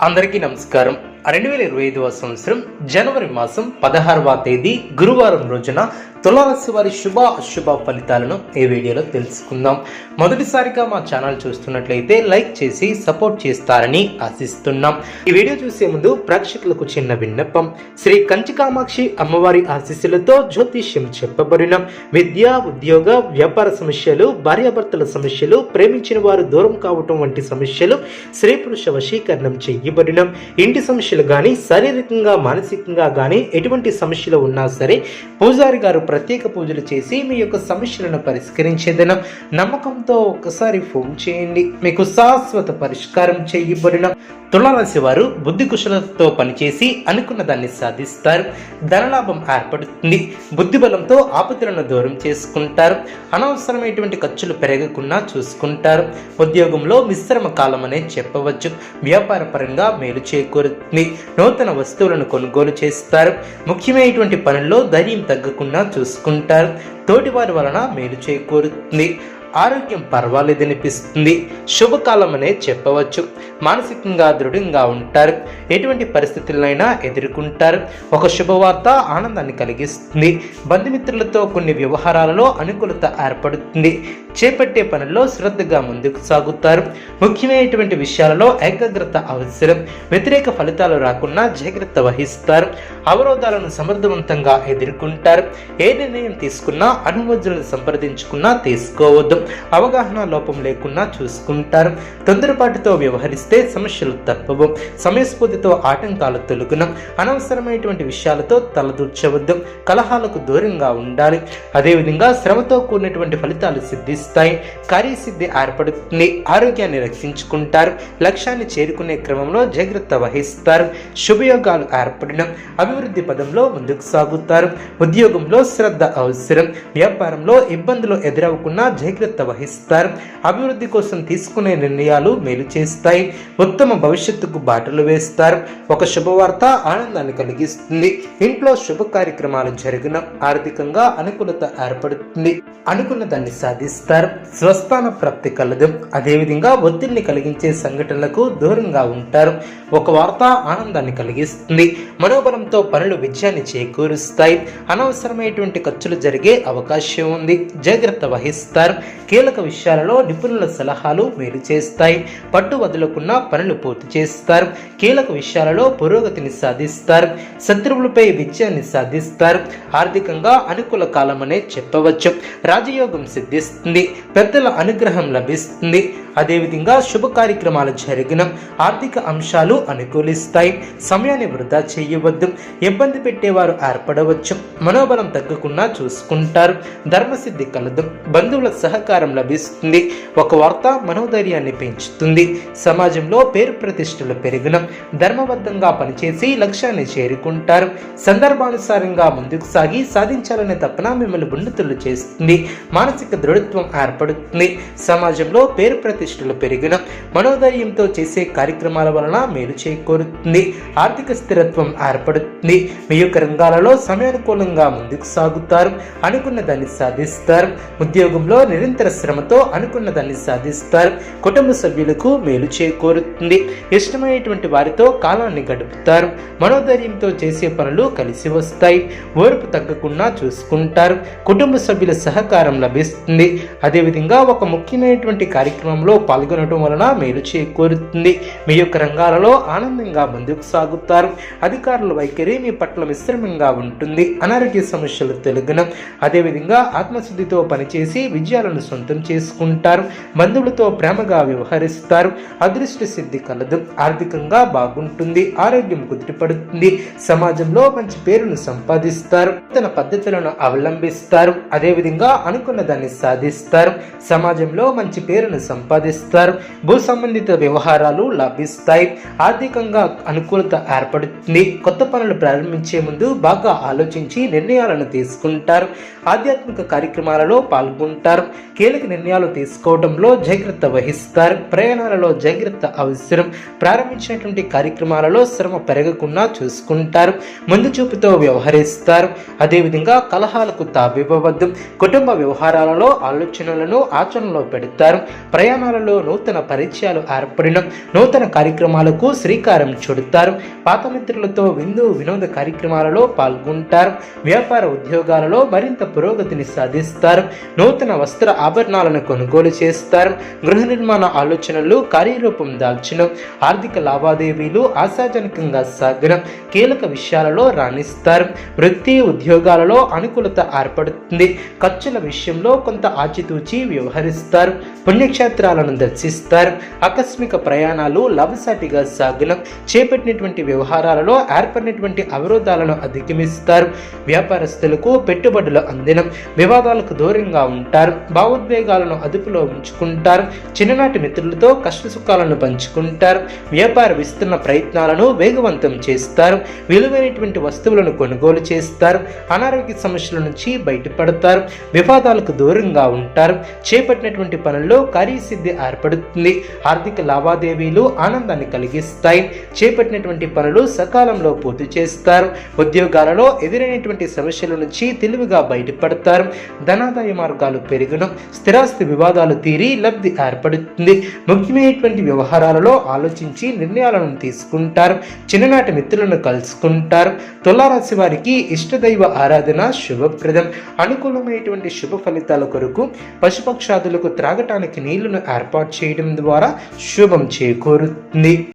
అందరికీ నమస్కారం. రెండు వేల ఇరవై ఐదవ సంవత్సరం జనవరి మాసం పదహారవ తేదీ గురువారం రోజున తులారాశి వారి శుభ అశుభ ఫలితాలను ఈ వీడియోలో తెలుసుకుందాం. మొదటిసారిగా మా ఛానల్ చూస్తున్నట్లయితే లైక్ చేసి సపోర్ట్ చేస్తారని ఆశిస్తున్నాం. ఈ వీడియో చూసే ముందు ప్రేక్షకులకు చిన్న విన్నపం. శ్రీ కంచి కామాక్షి అమ్మవారి ఆశీస్సులతో జ్యోతిష్యం చెప్పబడిన విద్య ఉద్యోగ వ్యాపార సమస్యలు భార్యాభర్తల సమస్యలు ప్రేమించిన వారు దూరం కావటం వంటి సమస్యలు స్త్రీ పురుష వశీకరణం చెయ్యబడిన ఇంటి సమస్యలు కానీ శారీరకంగా మానసికంగా కానీ ఎటువంటి సమస్యలు ఉన్నా సరే పూజారి గారు ప్రత్యేక పూజలు చేసి మీ యొక్క సమస్యలను పరిష్కరించేదన. నమ్మకంతో ఒక్కసారి ఫోన్ చేయండి. మీకు శాశ్వత పరిష్కారం చేయబడిన తులారాశి వారు బుద్ధి కుశలతతో పనిచేసి అనుకున్న దాన్ని సాధిస్తారు. ధనలాభం ఏర్పడుతుంది. బుద్ధి బలంతో ఆపదలను దూరం చేసుకుంటారు. అనవసరమైనటువంటి ఖర్చులు పెరగకుండా చూసుకుంటారు. ఉద్యోగంలో మిశ్రమ కాలం అనే చెప్పవచ్చు. వ్యాపార పరంగా మేలు చేకూరుతుంది. నూతన వస్తువులను కొనుగోలు చేస్తారు. ముఖ్యమైనటువంటి పనుల్లో ధైర్యం తగ్గకుండా చూసుకుంటారు. తోటివారి వలన మేలు చేకూరుతుంది. ఆరోగ్యం పర్వాలేదనిపిస్తుంది శుభకాలం అనే చెప్పవచ్చు. మానసికంగా దృఢంగా ఉంటారు. ఎటువంటి పరిస్థితులైనా ఎదుర్కొంటారు. ఒక శుభవార్త ఆనందాన్ని కలిగిస్తుంది. బంధుమిత్రులతో కొన్ని వ్యవహారాలలో అనుకూలత ఏర్పడుతుంది. చేపట్టే పనుల్లో శ్రద్ధగా ముందుకు సాగుతారు. ముఖ్యమైనటువంటి విషయాలలో ఏకాగ్రత అవసరం. వ్యతిరేక ఫలితాలు రాకుండా జాగ్రత్త వహిస్తారు. అవరోధాలను సమర్థవంతంగా ఎదుర్కొంటారు. ఏ నిర్ణయం తీసుకున్నా అనుమతులను సంప్రదించుకున్నా తీసుకోవద్దు. అవగాహన లోపం లేకుండా చూసుకుంటారు. తొందరపాటుతో వ్యవహరిస్తే సమస్యలు తప్పవు. సమయస్ఫూర్తితో ఆటంకాలు తొలగున. అనవసరమైనటువంటి విషయాలతో తలదూర్చవద్దు. కలహాలకు దూరంగా ఉండాలి. అదేవిధంగా శ్రమతో కూడినటువంటి ఫలితాలు సిద్ధిస్తాయి. కార్యసిద్ధి ఏర్పడుతుంది. ఆరోగ్యాన్ని రక్షించుకుంటారు. లక్ష్యాన్ని చేరుకునే క్రమంలో జాగ్రత్త వహిస్తారు. శుభయోగాలు ఏర్పడిన. అభివృద్ధి పదంలో ముందుకు సాగుతారు. ఉద్యోగంలో శ్రద్ధ అవసరం. వ్యాపారంలో ఇబ్బందులు ఎదురవకుండా జాగ్రత్త వహిస్తారు అభివృద్ధి కోసం తీసుకునే నిర్ణయాలు మేలు చేస్తాయి. ఉత్తమ భవిష్యత్తుకు బాటలు వేస్తారు. ఒక శుభవార్త ఆనందాన్ని కలిగిస్తుంది. ఇంట్లో శుభ కార్యక్రమాలు జరిగిన ఆర్థికంగా అనుకూలత ఏర్పడుతుంది. అనుకున్న దాన్ని సాధిస్తారు. స్వస్థాన ప్రాప్తి కలదు. అదేవిధంగా ఒత్తిడిని కలిగించే సంఘటనలకు దూరంగా ఉంటారు. ఒక వార్త ఆనందాన్ని కలిగిస్తుంది. మనోబలంతో పనులు విజయాన్ని చేకూరుస్తాయి. అనవసరమైనటువంటి ఖర్చులు జరిగే అవకాశం ఉంది. జాగ్రత్త వహిస్తారు. కీలక విషయాలలో నిపుణుల సలహాలు మేలు చేస్తాయి. పట్టు వదులకున్న పనులు పూర్తి చేస్తారు. కీలక విషయాలలో పురోగతిని సాధిస్తారు. శత్రువులపై విజయాన్ని సాధిస్తారు. ఆర్థికంగా అనుకూల కాలం అనే చెప్పవచ్చు. రాజయోగం సిద్ధిస్తుంది. పెద్దల అనుగ్రహం లభిస్తుంది. అదేవిధంగా శుభ కార్యక్రమాలు జరిగిన ఆర్థిక అంశాలు అనుకూలిస్తాయి. సమయాన్ని వృధా చేయవద్దు. ఇబ్బంది పెట్టేవారు ఏర్పడవచ్చు. మనోబలం తగ్గకుండా చూసుకుంటారు. ధర్మసిద్ధి కలదు. బంధువుల సహకారం లభిస్తుంది. ఒక వార్త మనోధైర్యాన్ని పెంచుతుంది. సమాజంలో పేరు ప్రతిష్టలు పెరిగిన. ధర్మబద్ధంగా పనిచేసి లక్ష్యాన్ని చేరుకుంటారు. సందర్భానుసారంగా ముందుకు సాగి సాధించాలనే తపన మిమ్మల్ని ఉన్నతులు చేస్తుంది. మానసిక దృఢత్వం ఏర్పడుతుంది. సమాజంలో పేరు ప్రతిష్టలు పెరిగిన. మనోధైర్యంతో చేసే కార్యక్రమాల వలన మేలు చేకూరుతుంది. ఆర్థిక స్థిరత్వం ఏర్పడుతుంది. మీ యొక్క రంగాలలో సమయానుకూలంగా ముందుకు సాగుతారు. అనుకున్న దాన్ని సాధిస్తారు. ఉద్యోగంలో నిరంతరం శ్రమతో అనుకున్న దాన్ని సాధిస్తారు. కుటుంబ సభ్యులకు మేలు చేకూరుతుంది. ఇష్టమైనటువంటి వారితో కాలాన్ని గడుపుతారు. మనోధైర్యంతో చేసే పనులు కలిసి వస్తాయి. ఓర్పు తగ్గకుండా చూసుకుంటారు. కుటుంబ సభ్యుల సహకారం లభిస్తుంది. అదేవిధంగా ఒక ముఖ్యమైనటువంటి కార్యక్రమంలో పాల్గొనడం వలన మేలు చేకూరుతుంది. మీ యొక్క రంగాలలో ఆనందంగా ముందుకు సాగుతారు. అధికారుల వైఖరి మీ పట్ల మిశ్రమంగా ఉంటుంది. అనారోగ్య సమస్యలు తెలుగున. అదేవిధంగా ఆత్మశుద్ధితో పనిచేసి విజయాలను సొంతం చేసుకుంటారు బంధువులతో ప్రేమగా వ్యవహరిస్తారు. అదృష్ట సిద్ధి కలదు ఆర్థికంగా బాగుంటుంది ఆరోగ్యం కుదిరిపడుతుంది సమాజంలో మంచి పేరును సంపాదిస్తారు తన పద్ధతులను అవలంబిస్తారు అదేవిధంగా అనుకున్న దాన్ని సాధిస్తారు సమాజంలో మంచి పేరును సంపాదిస్తారు భూ సంబంధిత వ్యవహారాలు లభిస్తాయి ఆర్థికంగా అనుకూలత ఏర్పడుతుంది కొత్త పనులు ప్రారంభించే ముందు బాగా ఆలోచించి నిర్ణయాలను తీసుకుంటారు ఆధ్యాత్మిక కార్యక్రమాలలో పాల్గొంటారు కీలక నిర్ణయాలు తీసుకోవడంలో జాగ్రత్త వహిస్తారు. ప్రయాణాలలో జాగ్రత్త అవసరం. ప్రారంభించినటువంటి కార్యక్రమాలలో శ్రమ పెరగకుండా చూసుకుంటారు. ముందు చూపుతో వ్యవహరిస్తారు. అదేవిధంగా కలహాలకు తావివ్వవద్దు. కుటుంబ వ్యవహారాలలో ఆలోచనలను ఆచరణలో పెడతారు. ప్రయాణాలలో నూతన పరిచయాలు ఏర్పడిన నూతన కార్యక్రమాలకు శ్రీకారం చుడతారు. పాత మిత్రులతో విందు వినోద కార్యక్రమాలలో పాల్గొంటారు. వ్యాపార ఉద్యోగాలలో మరింత పురోగతిని సాధిస్తారు. నూతన వస్త్ర ఆభరణాలను కొనుగోలు చేస్తారు. గృహ నిర్మాణ ఆలోచనలు కార్యరూపం దాల్చిన. ఆర్థిక లావాదేవీలు ఆశాజనకంగా సాగిన. కీలక విషయాలలో రాణిస్తారు. వృత్తి ఉద్యోగాలలో అనుకూలత ఏర్పడుతుంది. ఖర్చుల విషయంలో కొంత ఆచితూచి వ్యవహరిస్తారు. పుణ్యక్షేత్రాలను దర్శిస్తారు. ఆకస్మిక ప్రయాణాలు లాభసాటిగా సాగిన. చేపట్టినటువంటి వ్యవహారాలలో ఏర్పడినటువంటి అవరోధాలను అధిగమిస్తారు. వ్యాపారస్తులకు పెట్టుబడులు అందినం. వివాదాలకు దూరంగా ఉంటారు. భావోద్వేగాలను అదుపులో ఉంచుకుంటారు. చిన్ననాటి మిత్రులతో కష్ట సుఖాలను పంచుకుంటారు. వ్యాపార విస్తరణ ప్రయత్నాలను వేగవంతం చేస్తారు. విలువైనటువంటి వస్తువులను కొనుగోలు చేస్తారు. అనారోగ్య సమస్యల నుంచి బయటపడతారు. వివాదాలకు దూరంగా ఉంటారు. చేపట్టినటువంటి పనుల్లో కార్యసిద్ధి ఏర్పడుతుంది. ఆర్థిక లావాదేవీలు ఆనందాన్ని కలిగిస్తాయి. చేపట్టినటువంటి పనులు సకాలంలో పూర్తి చేస్తారు. ఉద్యోగాలలో ఎదురైనటువంటి సమస్యల నుంచి తెలివిగా బయటపడతారు. ధనాదాయ మార్గాలు పెరుగును. స్థిరాస్తి వివాదాలు తీరి లబ్ధి ఏర్పడుతుంది. ముఖ్యమైనటువంటి వ్యవహారాలలో ఆలోచించి నిర్ణయాలను తీసుకుంటారు. చిన్ననాటి మిత్రులను కలుసుకుంటారు. తులారాశి వారికి ఇష్టదైవ ఆరాధన శుభప్రదం. అనుకూలమైనటువంటి శుభ ఫలితాల కొరకు పశుపక్షాదులకు త్రాగటానికి నీళ్ళను ఏర్పాటు చేయడం ద్వారా శుభం చేకూరుతుంది.